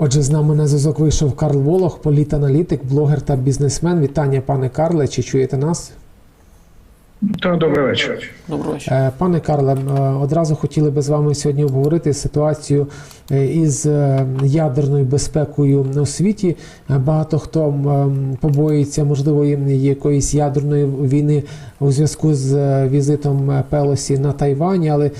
Отже, з нами на зв'язок вийшов Карл Волох, політаналітик, блогер та бізнесмен. Вітання, пане Карле. Чи чуєте нас? Та добрий вечір. Доброго вечора. Е, Пане Карле, е, одразу хотіли би з вами сьогодні обговорити ситуацію е, із ядерною безпекою у світі. Багато хто м, побоюється можливої якоїсь ядерної війни у зв'язку з візитом Пелосі на Тайвані, але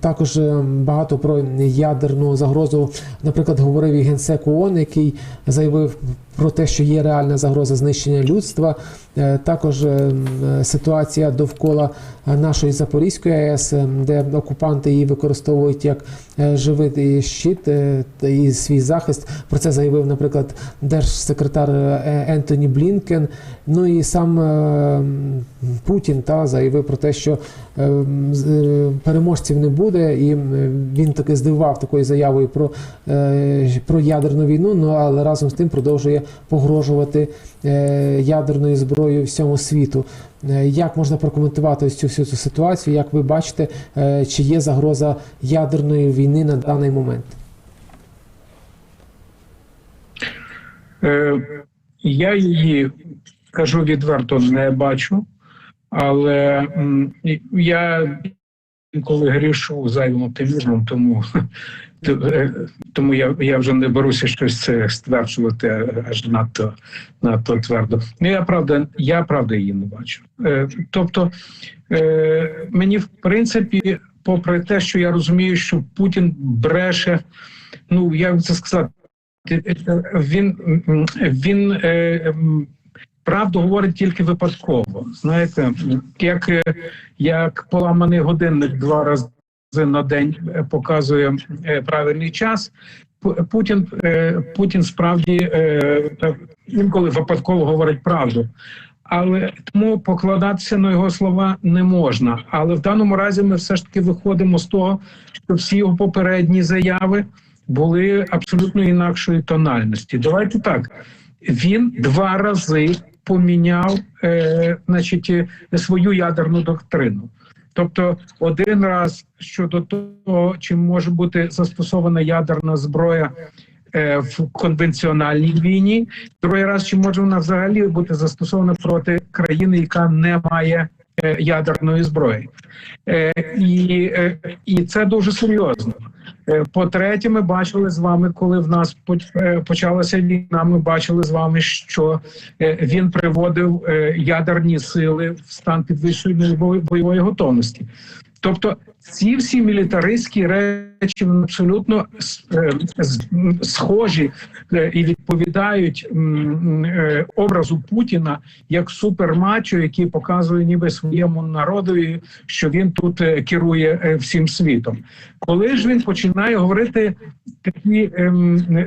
також багато про ядерну загрозу, наприклад, говорив і генсек ООН, який заявив про те, що є реальна загроза знищення людства. Е, Також е, е, ситуація довкола нашої Запорізької АЕС, де окупанти її використовують як живий щит і свій захист. Про це заявив, наприклад, держсекретар Ентоні Блінкен. Ну і сам Путін та заявив про те, що переможців не буде, і він таки здивував такою заявою про, про ядерну війну. Ну але разом з тим продовжує погрожувати е, ядерною зброєю всьому світу. Е, Як можна прокоментувати ось цю всю цю ситуацію? Як ви бачите, е, чи є загроза ядерної війни на даний момент? Я її кажу відверто не бачу, але я інколи грішу зайвим оптимізмом, тому, тому я, я вже не беруся щось це стверджувати аж надто, надто твердо. Ну, я правда, я правда її не бачу. Е, тобто е, мені в принципі, попри те, що я розумію, що Путін бреше, ну як це сказати. Він він е, правду говорить тільки випадково. Знаєте, як, е, як поламаний годинник два рази на день е, показує е, правильний час. Путін е, Путін справді інколи випадково говорить правду. Але тому покладатися на його слова не можна. Але в даному разі ми все ж таки виходимо з того, що всі його попередні заяви були абсолютно інакшої тональності. Давайте так. Він два рази поміняв е, значить, свою ядерну доктрину. Тобто, один раз щодо того, чи може бути застосована ядерна зброя е, в конвенціональній війні, другий раз чи може вона взагалі бути застосована проти країни, яка не має ядерної зброї, е, і, е, і це дуже серйозно. Е, По-третє, ми бачили з вами, коли в нас е, почалася війна. Ми бачили з вами, що е, він приводив е, ядерні сили в стан підвищеної бойової готовності. Тобто, ці всі мілітаристські речі абсолютно е, схожі е, і відповідають е, образу Путіна як супермачо, який показує ніби своєму народові, що він тут керує всім світом. Коли ж він починає говорити такі ем,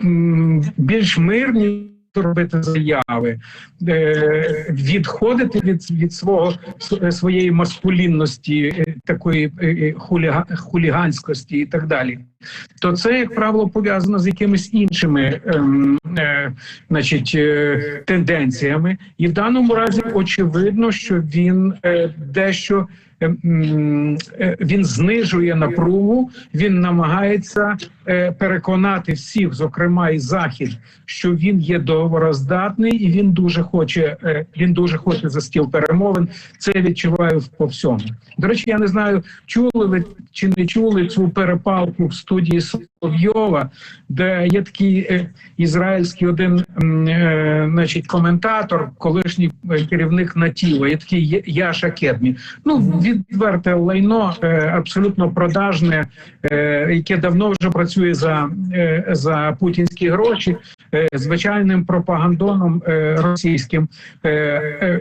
ем, більш мирні. Робити заяви, е, відходити від, від свого своєї маскулінності, е, такої е, хуліга, хуліганськості і так далі, то це, як правило, пов'язано з якимись іншими ем, е, значить, е, тенденціями. І в даному разі очевидно, що він е, дещо він знижує напругу, він намагається е, переконати всіх, зокрема і захід, що він є договороздатний, і він дуже хоче. е, Він дуже хоче за стіл перемовин. Це відчуваю по всьому. До речі, я не знаю, чули ви чи не чули цю перепалку в студії Соловйова, де є такий е, ізраїльський один е, значить, коментатор, колишній е, керівник Натіва, є такий Яша Кедмі. Ну відверте лайно, абсолютно продажне, яке давно вже працює за, за путінські гроші, звичайним пропагандоном російським.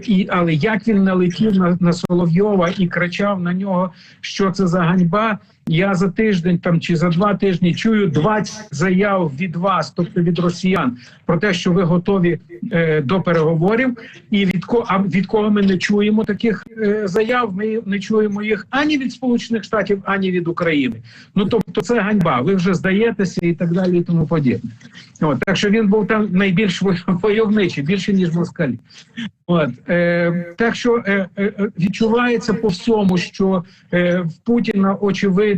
І, але як він налетів на, на Соловйова і кричав на нього, що це за ганьба. Я за тиждень там чи за два тижні чую 20 заяв від вас, тобто від росіян, про те, що ви готові е, до переговорів, і від ко а від кого ми не чуємо таких е, заяв. Ми не чуємо їх ані від Сполучених Штатів, ані від України. Ну тобто, це ганьба. Ви вже здаєтеся і так далі, і тому подібне. От так що він був там найбільш войовничий, більше ніж москалі. От е, так що е, е, е, відчувається по всьому, що е, в Путіна очевидно.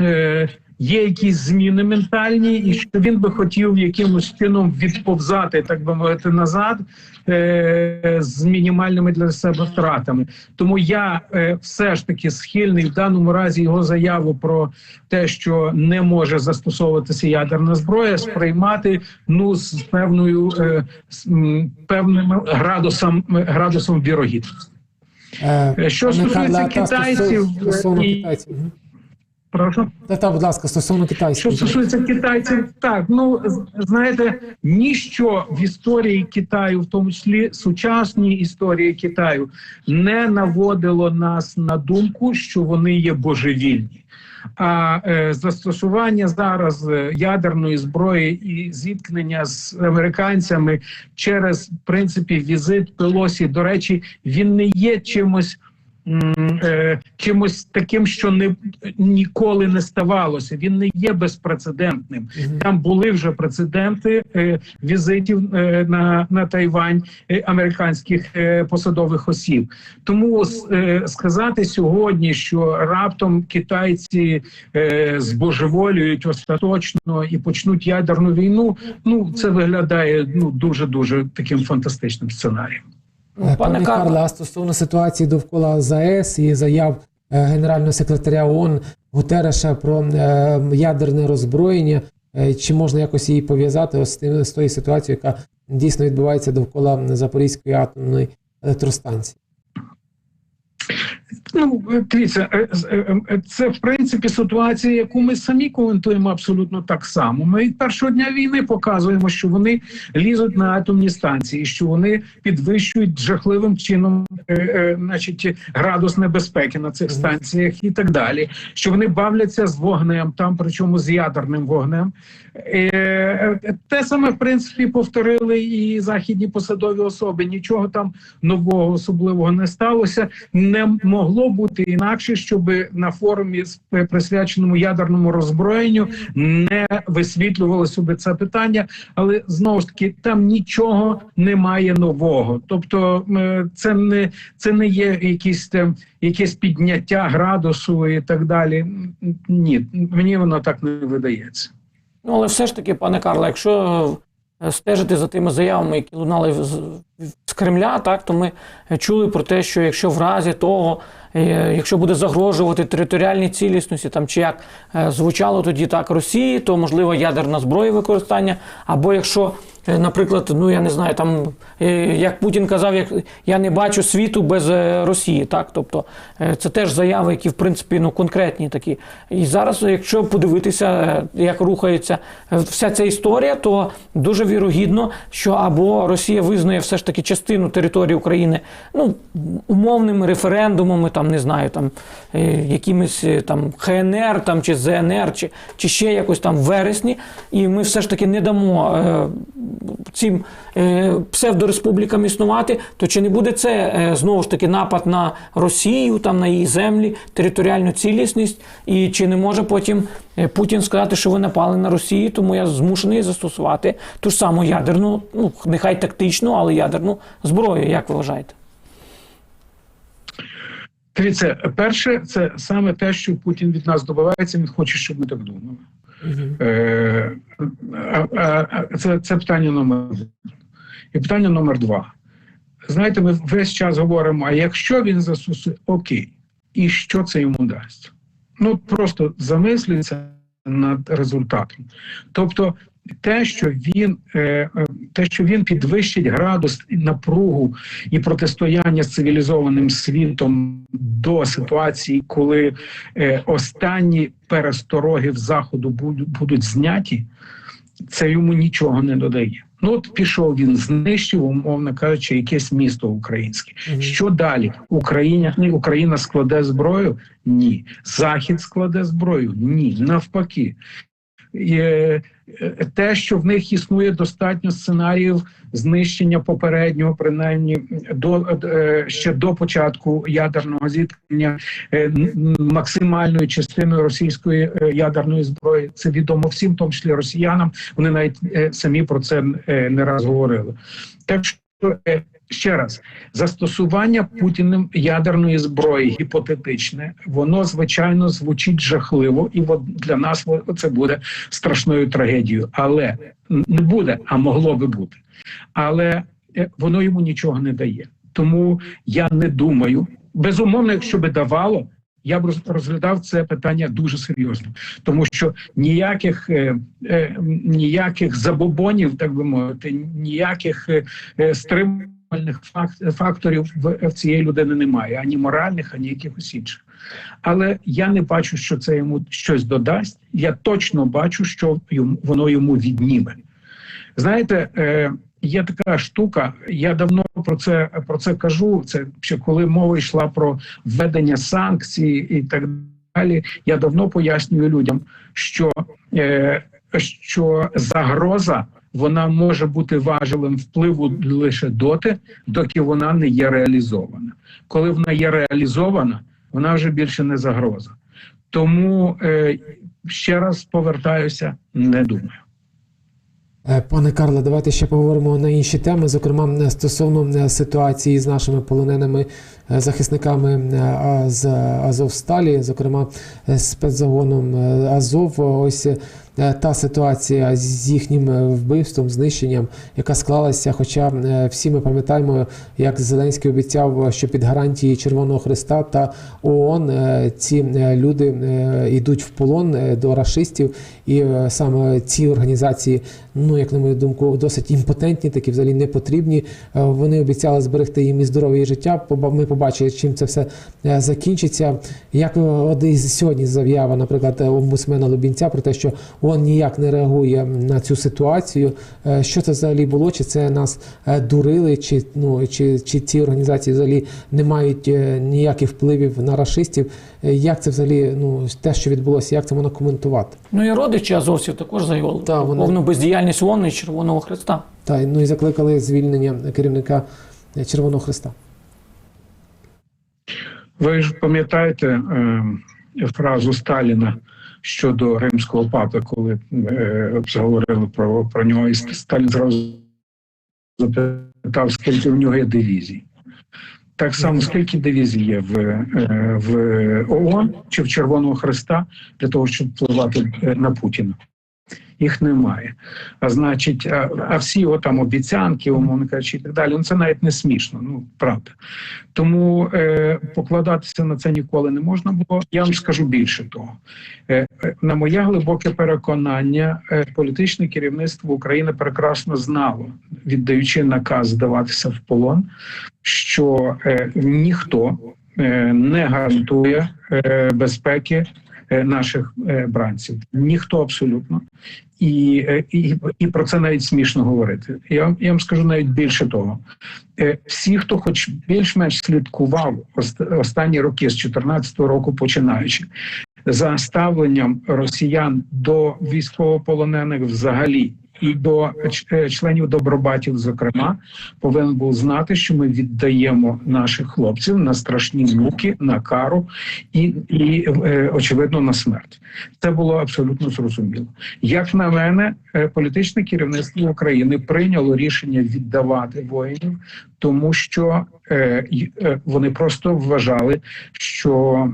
Е, є якісь зміни ментальні, і що він би хотів якимось чином відповзати, так би мовити, назад е, з мінімальними для себе втратами. Тому я е, все ж таки схильний в даному разі його заяву про те, що не може застосовуватися ядерна зброя, сприймати ну з певною е, з, м, певним градусом градусом вірогідності. Е, Е, що пане стосується Карле, а та китайців, стосов- стосовно і- китайців. Мгм. Прошу. Та, будь ласка, стосовно Що стосується китайців, так ну знаєте, ніщо в історії Китаю, в тому числі сучасній історії Китаю, не наводило нас на думку, що вони є божевільні. А е, застосування зараз е, ядерної зброї і зіткнення з американцями через в принципі візит Пелосі. До речі, він не є чимось. е, Чимось таким, що не ніколи не ставалося. Він не є безпрецедентним. Там були вже прецеденти е, візитів е, на, на Тайвань е, американських е, посадових осіб. Тому е, сказати сьогодні, що раптом китайці е, збожеволюють остаточно і почнуть ядерну війну. Ну це виглядає ну дуже дуже таким фантастичним сценарієм. Ну, Е, Пане Пане Карле, а стосовно ситуації довкола ЗАЕС і заяв е, генерального секретаря ООН Гутереша про е, ядерне роззброєння, чи можна якось її пов'язати з тим з тою ситуацією, яка дійсно відбувається довкола Запорізької атомної електростанції? Ну, дивіться, е, е, е, це в принципі ситуація, яку ми самі коментуємо абсолютно так само. Ми від першого дня війни показуємо, що вони лізуть на атомні станції, що вони підвищують жахливим чином, значить, градус небезпеки на цих станціях і так далі. Що вони бавляться з вогнем, там причому з ядерним вогнем. Те саме в принципі повторили і західні посадові особи. Нічого там нового особливого не сталося. Не могло бути інакше, щоб на форумі присвяченому ядерному роззброєнню не висвітлювало собі це питання. Але знову ж таки там нічого немає нового. Тобто, це не це не є якісь там якесь підняття градусу і так далі. Ні, мені воно так не видається. Ну, але все ж таки, пане Карле, якщо е, стежити за тими заявами, які лунали з Кремля, так то ми чули про те, що якщо в разі того, якщо буде загрожувати територіальній цілісності, там чи як е, звучало тоді так Росії, то можливо ядерна зброя використання, або якщо. е, Наприклад, ну я не знаю, там е, як Путін казав, як я не бачу світу без е, Росії, так тобто е, це теж заяви, які в принципі ну конкретні такі. І зараз, якщо подивитися, е, як рухається е, вся ця історія, то дуже вірогідно, що або Росія визнає все ж таки частину території України ну умовними референдумами, там не знаю, там е, якимись е, там ХНР там чи ЗНР, чи, чи ще якось там вересні, і ми все ж таки не дамо. Е, цим е, псевдореспублікам існувати, то чи не буде це е, знову ж таки напад на Росію, там на її землі, територіальну цілісність, і чи не може потім е, Путін сказати, що ви напали на Росію, тому я змушений застосувати ту ж саму ядерну, ну нехай тактичну, але ядерну зброю, як ви вважаєте? Дивіться, перше, це саме те, що Путін від нас добивається. Він хоче, щоб ми так думали. Е, а це, це питання номер один. І питання номер два. Знаєте, ми весь час говоримо: а якщо він застосує, окей, і що це йому дасть? Ну просто замисліться над результатом. Тобто, те, що він е, е, те, що він підвищить градус напругу і протистояння з цивілізованим світом до ситуації, коли е, останні перестороги в заходу будуть, зняті, це йому нічого не додає. Ну от пішов він, знищив, умовно кажучи, якесь місто українське. Мгм. Що далі? Україна Україна складе зброю? Ні. Захід складе зброю? Ні. Навпаки. Е, те, що в них існує достатньо сценаріїв знищення попереднього, принаймні до е, ще до початку ядерного зіткнення е, м- максимальною частиною російської ядерної зброї. Це відомо всім, в тому числі росіянам. Вони навіть самі про це не раз говорили. Так що ще раз застосування Путіним ядерної зброї гіпотетичне, воно звичайно звучить жахливо, і для нас це буде страшною трагедією. Але не буде, а могло би бути. Але е, воно йому нічого не дає. Тому я не думаю. Безумовно, якщо би давало, я б роз- розглядав це питання дуже серйозно, тому що ніяких е, е, ніяких забобонів, так би мовити, ніяких е, е, стримувальних факторів в, цієї людини немає, ані моральних, ані якихось інших. Але я не бачу, що це йому щось додасть. Я точно бачу, що воно йому відніме. Знаєте, е, є така штука. Я давно про це про це кажу. Це ще коли мова йшла про введення санкцій і так далі. Я давно пояснюю людям, що, е, що загроза вона може бути важелем впливу лише доти, доки вона не є реалізована. Коли вона є реалізована, вона вже більше не загроза. Тому е, ще раз повертаюся, не думаю. Е, Пане Карле, давайте ще поговоримо на інші теми, зокрема е, стосовно е, ситуації з нашими полоненими захисниками з Азовсталі, зокрема спецзагоном Азов. Ось та ситуація з їхнім е, вбивством, знищенням, яка склалася. Хоча е, всі ми пам'ятаємо, як Зеленський обіцяв, що під гарантії Червоного Христа та ООН е, ці е, люди е, йдуть в полон е, до рашистів, і е, саме ці організації, ну як на мою думку, досить імпотентні, такі взагалі не потрібні. Е, Вони обіцяли зберегти їм і здоров'я і життя. Ми побачили, чим це все е, закінчиться. Як от і сьогодні заява, наприклад, омбудсмена Лубінця про те, що ООН ніяк не реагує на цю ситуацію. Е, Що це взагалі було? Чи це нас е, дурили, чи ну чи, чи ці організації взагалі не мають е, ніяких впливів на рашистів? Е, Як це взагалі ну те, що відбулося, як це можна коментувати? Ну і родичі азовців також заявили Та, вони- повну бездіяльність ООН і Червоного Христа. Та ну і закликали звільнення керівника Червоного Христа. Ви ж пам'ятаєте е, фразу Сталіна щодо римського папи, коли е, говорили про, про нього, і Сталін зразу запитав, скільки в нього є дивізій. Так само, скільки дивізій є в, е, в ООН чи в Червоного Хреста для того, щоб впливати е, на Путіна. Їх немає. А значить, а, а всі його там обіцянки, умовно кажучи, і так далі. Ну це навіть не смішно, ну правда. Тому е, покладатися на це ніколи не можна було. Я вам скажу більше того. Е, е, на моє глибоке переконання, е, політичне керівництво України прекрасно знало, віддаючи наказ здаватися в полон, що е, ніхто е, не гарантує е, безпеки наших е, бранців. Ніхто абсолютно. І, е, і, і про це навіть смішно говорити. Я, я вам скажу навіть більше того. Е, Всі, хто хоч більш-менш слідкував останні роки з 2014 року починаючи, за ставленням росіян до військовополонених взагалі і до е, членів добробатів, зокрема, повинен був знати, що ми віддаємо наших хлопців на страшні муки, на кару і, і е, очевидно на смерть. Це було абсолютно зрозуміло. Як на мене, е, політичне керівництво України прийняло рішення віддавати воїнів, тому що вони просто вважали, що,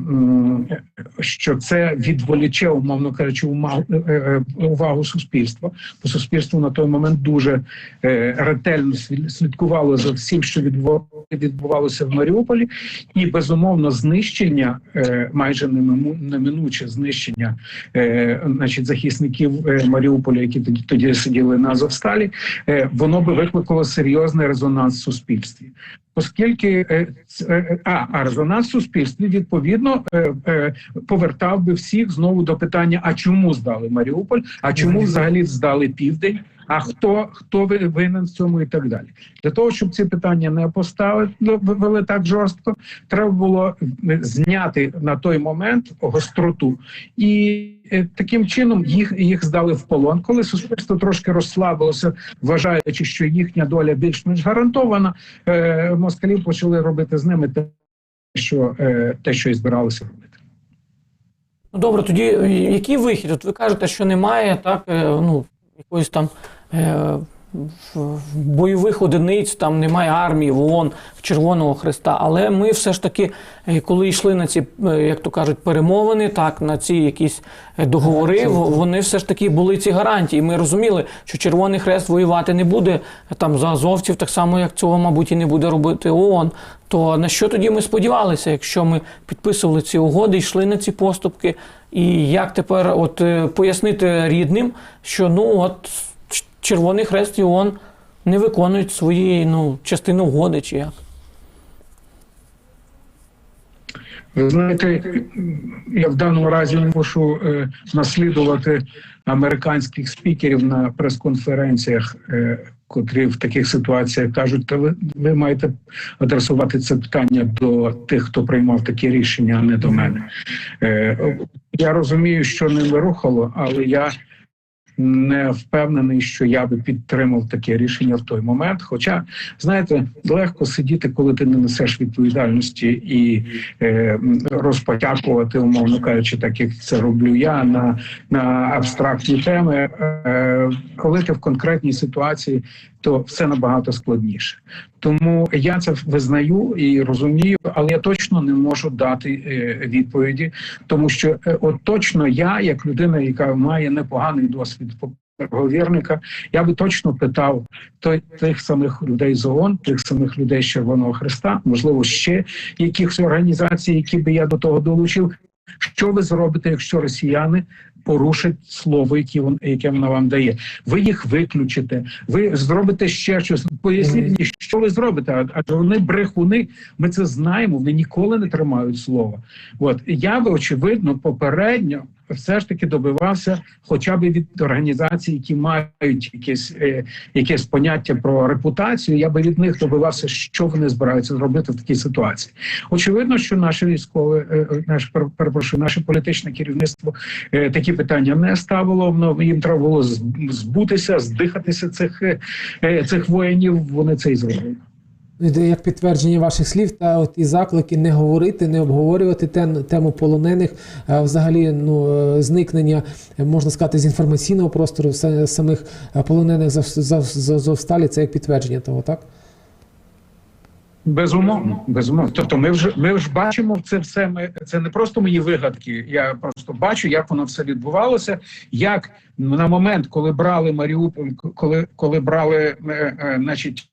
е, що це відволіче, умовно кажучи, е, е, увагу суспільства. Бо суспільство на той момент дуже е, ретельно слідкувало за всім, що відбу- відбувалося в Маріуполі, і безумовно знищення, е, майже неминуче знищення е, значить, захисників е, Маріуполя, які тоді, тоді сиділи на Азовсталі, е, воно би викликало серйозний резонанс в суспільстві. Оскільки е, ц- е, а, а резонанс в суспільстві відповідно е, е, повертав би всіх знову до питання: а чому здали Маріуполь? А чому взагалі здали південь? А хто хто ви- винен в цьому і так далі? Для того щоб ці питання не поставити ну, так жорстко, треба було е, зняти на той момент гостроту і е, таким чином їх їх здали в полон. Коли суспільство трошки розслабилося, вважаючи, що їхня доля більш-менш гарантована, е, москалі почали робити з ними те, що те, що і збиралися робити. Добре, тоді який вихід? От ви кажете, що немає так, ну, якоїсь там е, бойових одиниць, там немає армії, ООН, Червоного Христа. Але ми все ж таки, е, коли йшли на ці, е, як то кажуть, перемовини, так, на ці якісь е, договори, вони все ж таки були ці гарантії. Ми розуміли, що Червоний Хрест воювати не буде там за азовців, так само, як цього, мабуть, і не буде робити ООН. То на що тоді ми сподівалися, якщо ми підписували ці угоди, йшли на ці поступки? І як тепер от пояснити рідним, що ну от Червоний Хрест і ООН не виконують свої ну, частини угоди чи як? Ви знаєте, я в даному разі мушу е, наслідувати американських спікерів на прес-конференціях, е, котрі в таких ситуаціях кажуть, та ви, ви маєте адресувати це питання до тих, хто приймав такі рішення, а не до мене. Е, я розумію, що ними рухало, але я не впевнений, що я би підтримав таке рішення в той момент. Хоча, знаєте, легко сидіти, коли ти не несеш відповідальності і е, розпотякувати, умовно кажучи, так як це роблю я на, на абстрактні теми. Е, коли ти в конкретній ситуації, то все набагато складніше. Тому я це визнаю і розумію, але я точно не можу дати е, відповіді, тому що е, от точно я, як людина, яка має непоганий досвід переговірника, я би точно питав той тих самих людей з ООН, тих самих людей з Червоного Христа, можливо, ще якихось організацій, які би я до того долучив. Що ви зробите, якщо росіяни порушать слово, яке вон, яке вона вам дає? Ви їх виключите, ви зробите ще щось. Поясніть мені, що ви зробите? Адже вони брехуни. Ми це знаємо. Вони ніколи не тримають слова. От я би очевидно попередньо все ж таки добивався, хоча б від організацій, які мають якесь, е, якесь поняття про репутацію. Я би від них добивався, що вони збираються зробити в такій ситуації. Очевидно, що наше військове, е, пер- перепрошую, наше політичне керівництво е, такі питання не ставило. Воно їм треба було збутися, здихатися цих, е, цих воїнів. Вони це і зробили. Як підтвердження ваших слів, та от і заклики не говорити, не обговорювати тем, тему полонених, е, взагалі ну, е, зникнення, е, можна сказати, з інформаційного простору са- самих полонених з Ав- з Ав- з Азовсталі, це як підтвердження того, так? Безумовно, безумовно. Тобто, ми вже ми ж бачимо це все. Ми це не просто мої вигадки. Я просто бачу, як воно все відбувалося. Як на момент, коли брали Маріуполь, коли коли брали, значить,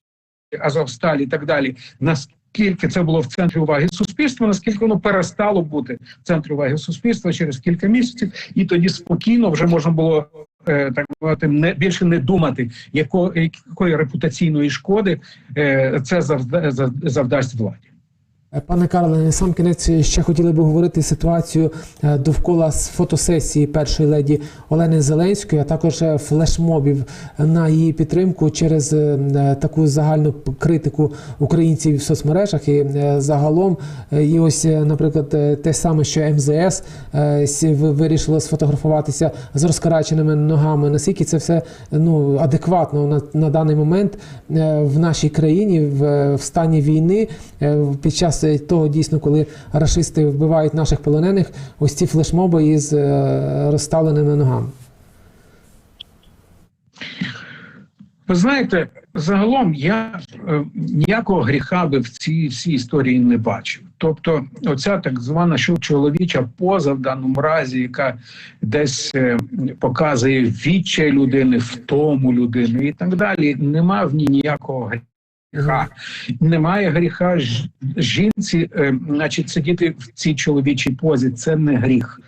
Азовсталь і так далі, наскільки це було в центрі уваги суспільства, наскільки воно перестало бути в центрі уваги суспільства через кілька місяців, і тоді спокійно вже можна було. е, Так мовити, не більше не думати, яко, якої репутаційної шкоди е, це завда, зав- завдасть владі. Е, Пане Карле, на сам кінець ще хотіли б говорити ситуацію е, довкола фотосесії першої леді Олени Зеленської, а також е, флешмобів на її підтримку через таку загальну критику українців в соцмережах і загалом. І ось, наприклад, те саме, що МЗС вирішило сфотографуватися з розкараченими ногами. Наскільки це все ну адекватно на, на даний момент в нашій країні в, в стані війни під час того дійсно, коли рашисти вбивають наших полонених, ось ці флешмоби із е, розставленими ногами. Ви знаєте, загалом я е, ніякого гріха би в цій всій історії не бачив. Тобто, оця так звана що чоловіча поза в даному разі, яка десь е, показує відчай людини, втому людини і так далі. Нема в ній ніякого гріха. Немає гріха жінці, е, значить, сидіти в цій чоловічій позі. Це не гріх.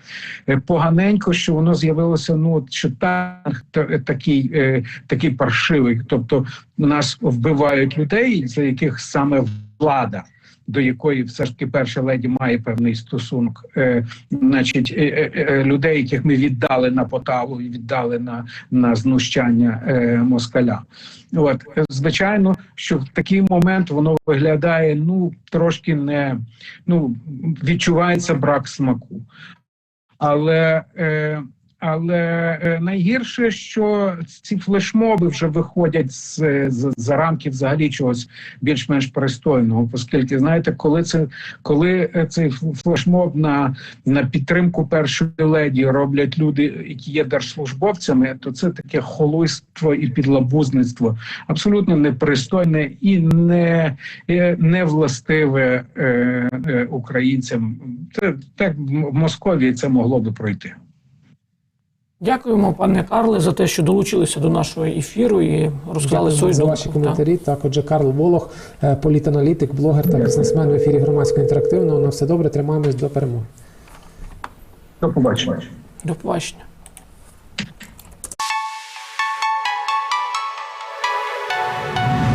Е, Поганенько, що воно з'явилося. Ну що так та- такий, е, такий паршивий. Тобто, нас вбивають людей, за яких саме влада. До якої все ж таки перша леді має певний стосунок, е, значить, е, е, е, людей, яких ми віддали на поталу і віддали на, на знущання е, москаля. От звичайно, що в такий момент воно виглядає ну трошки не ну відчувається брак смаку. Але, е, Але е, найгірше, що ці флешмоби вже виходять з, з за рамки взагалі чогось більш-менш пристойного, оскільки знаєте, коли це коли е, цей флешмоб на, на підтримку першої леді роблять люди, які є держслужбовцями, то це таке холуйство і підлабузництво абсолютно непристойне і не, не властиве е, е, українцям. Це так в Московії це могло би пройти. Дякуємо, пане Карле, за те, що долучилися до нашого ефіру і розказали свою за думку. ваші коментарі. Так, отже, Карл Волох, е, політаналітик, блогер та бізнесмен в ефірі громадського інтерактивного. На все добре, тримаємось до перемоги. До побачення. До побачення.